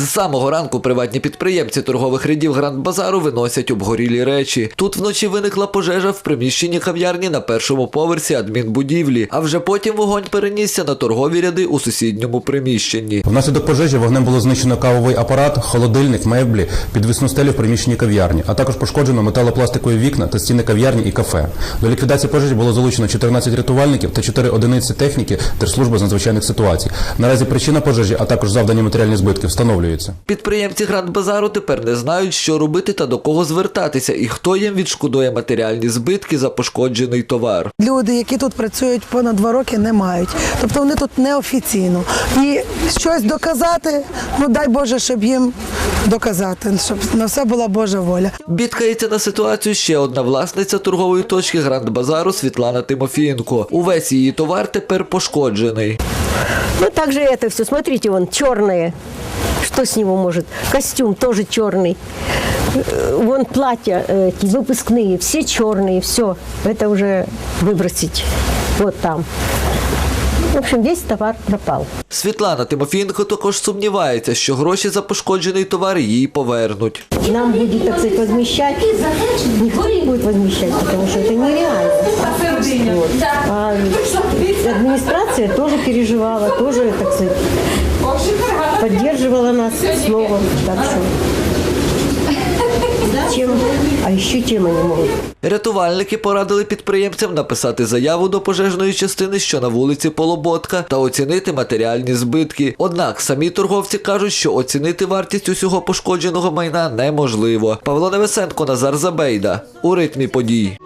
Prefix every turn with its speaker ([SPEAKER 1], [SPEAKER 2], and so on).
[SPEAKER 1] З самого ранку приватні підприємці торгових рядів Гранд Базару виносять обгорілі речі. Тут вночі виникла пожежа в приміщенні кав'ярні на першому поверсі адмінбудівлі, а вже потім вогонь перенісся на торгові ряди у сусідньому приміщенні.
[SPEAKER 2] Внаслідок пожежі вогнем було знищено кавовий апарат, холодильник, меблі, підвісну стелю в приміщенні кав'ярні, а також пошкоджено металопластикові вікна та стіни кав'ярні і кафе. До ліквідації пожежі було залучено 14 рятувальників та 4 одиниці техніки Держслужби з надзвичайних ситуацій. Наразі причина пожежі, а також завдані матеріальні збитки встановлюються.
[SPEAKER 1] Підприємці Гранд Базару тепер не знають, що робити та до кого звертатися, і хто їм відшкодує матеріальні збитки за пошкоджений товар.
[SPEAKER 3] Люди, які тут працюють понад два роки, не мають. Тобто вони тут неофіційно. І щось доказати, ну дай Боже, щоб їм доказати, щоб на все була Божа воля.
[SPEAKER 1] Бідкається на ситуацію ще одна власниця торгової точки Гранд Базару Світлана Тимофієнко. Увесь її товар тепер пошкоджений.
[SPEAKER 4] Ну, также это все. Смотрите, вон черное. Что с него может? Костюм тоже черный. Э, Вон платья э, эти выпускные, все черные, все. Это уже выбросить вот там. В общем, весь товар пропал.
[SPEAKER 1] Світлана Тимофієнко також сумнівається, що гроші за пошкоджений товар їй повернуть.
[SPEAKER 4] Нам будет, так сказать, возмещать. Никто не будет возмещать, потому что это нереально. Вот. А администрация тоже переживала, тоже, так сказать, поддерживала нас словом. Так что чем, а еще чем они могут?
[SPEAKER 1] Рятувальники порадили підприємцям написати заяву до пожежної частини, що на вулиці Полоботка, та оцінити матеріальні збитки. Однак самі торговці кажуть, що оцінити вартість усього пошкодженого майна неможливо. Павло Невесенко, Назар Забейда у ритмі подій.